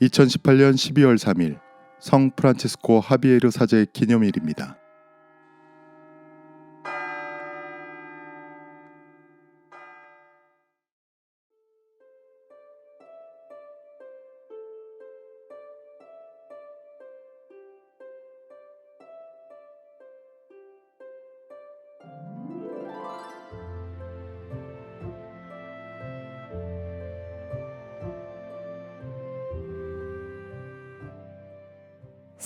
2018년 12월 3일 성 프란치스코 하비에르 사제 기념일입니다.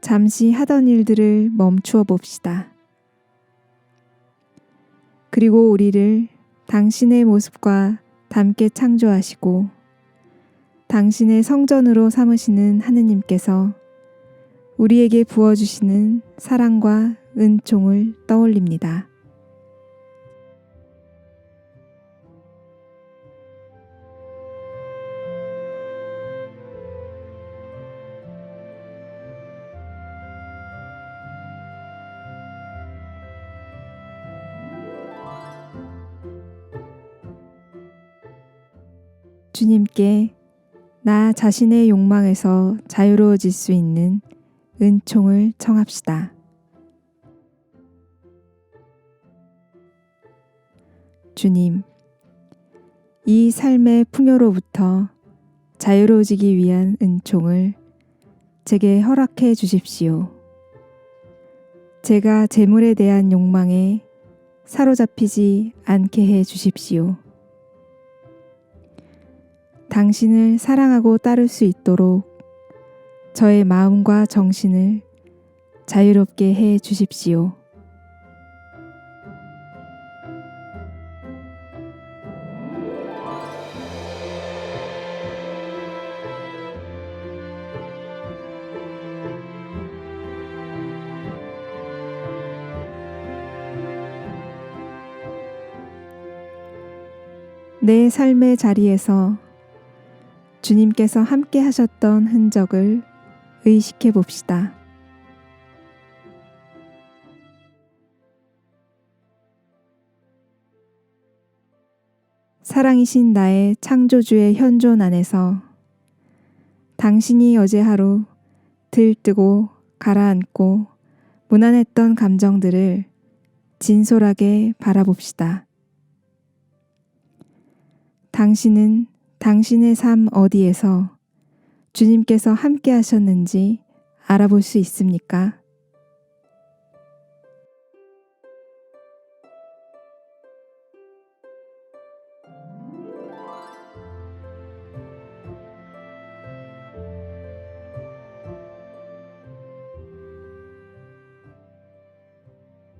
잠시 하던 일들을 멈추어 봅시다. 그리고 우리를 당신의 모습과 닮게 창조하시고 당신의 성전으로 삼으시는 하느님께서 우리에게 부어주시는 사랑과 은총을 떠올립니다. 주님께 나 자신의 욕망에서 자유로워질 수 있는 은총을 청합시다. 주님, 이 삶의 풍요로부터 자유로워지기 위한 은총을 제게 허락해 주십시오. 제가 재물에 대한 욕망에 사로잡히지 않게 해 주십시오. 당신을 사랑하고 따를 수 있도록 저의 마음과 정신을 자유롭게 해 주십시오. 내 삶의 자리에서 주님께서 함께 하셨던 흔적을 의식해 봅시다. 사랑이신 나의 창조주의 현존 안에서 당신이 어제 하루 들뜨고 가라앉고 무난했던 감정들을 진솔하게 바라봅시다. 당신은 당신의 삶 어디에서 주님께서 함께 하셨는지 알아볼 수 있습니까?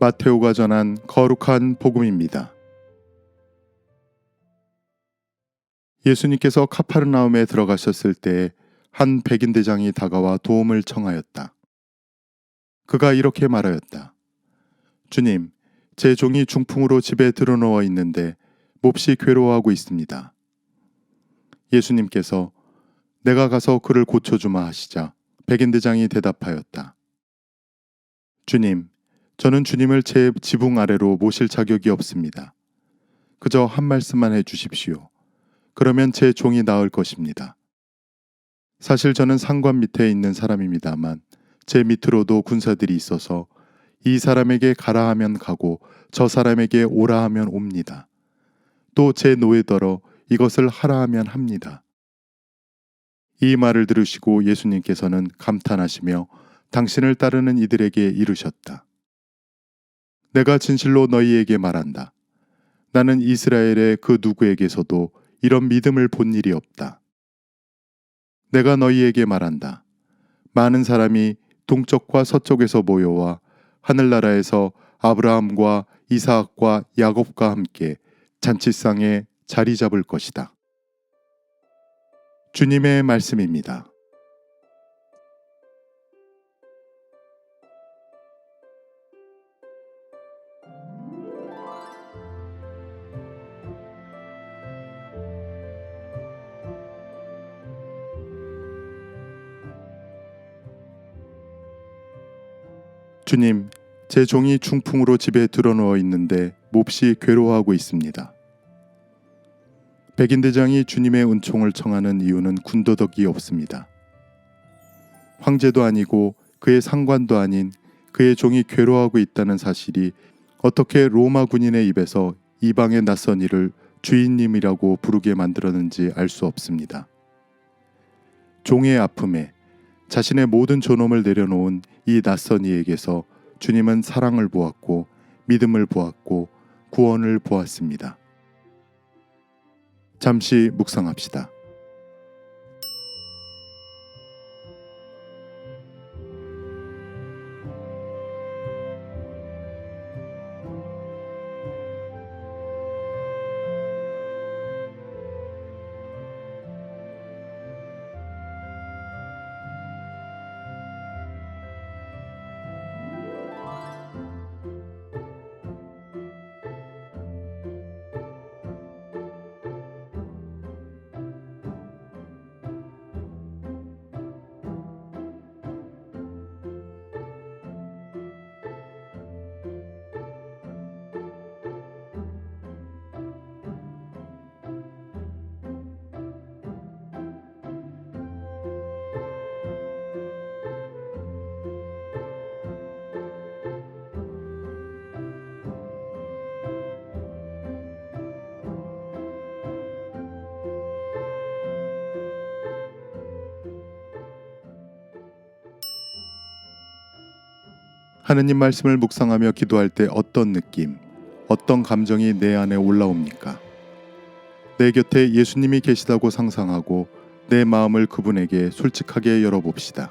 마테오가 전한 거룩한 복음입니다. 예수님께서 카파르나움에 들어가셨을 때 한 백인 대장이 다가와 도움을 청하였다. 그가 이렇게 말하였다. 주님, 제 종이 중풍으로 집에 들어누워 있는데 몹시 괴로워하고 있습니다. 예수님께서 내가 가서 그를 고쳐주마 하시자 백인 대장이 대답하였다. 주님, 저는 주님을 제 지붕 아래로 모실 자격이 없습니다. 그저 한 말씀만 해 주십시오. 그러면 제 종이 나을 것입니다. 사실 저는 상관 밑에 있는 사람입니다만 제 밑으로도 군사들이 있어서 이 사람에게 가라 하면 가고 저 사람에게 오라 하면 옵니다. 또 제 노예더러 이것을 하라 하면 합니다. 이 말을 들으시고 예수님께서는 감탄하시며 당신을 따르는 이들에게 이르셨다. 내가 진실로 너희에게 말한다. 나는 이스라엘의 그 누구에게서도 이런 믿음을 본 일이 없다. 내가 너희에게 말한다. 많은 사람이 동쪽과 서쪽에서 모여와 하늘나라에서 아브라함과 이사학과 야곱과 함께 잔치상에 자리 잡을 것이다. 주님의 말씀입니다. 주님, 제 종이 중풍으로 집에 드러누워 있는데 몹시 괴로워하고 있습니다. 백인 대장이 주님의 은총을 청하는 이유는 군더더기 없습니다. 황제도 아니고 그의 상관도 아닌 그의 종이 괴로워하고 있다는 사실이 어떻게 로마 군인의 입에서 이방의 낯선 이를 주인님이라고 부르게 만들었는지 알 수 없습니다. 종의 아픔에 자신의 모든 존엄을 내려놓은 이 낯선 이에게서 주님은 사랑을 보았고 믿음을 보았고 구원을 보았습니다. 잠시 묵상합시다. 하느님 말씀을 묵상하며 기도할 때 어떤 느낌, 어떤 감정이 내 안에 올라옵니까? 내 곁에 예수님이 계시다고 상상하고 내 마음을 그분에게 솔직하게 열어봅시다.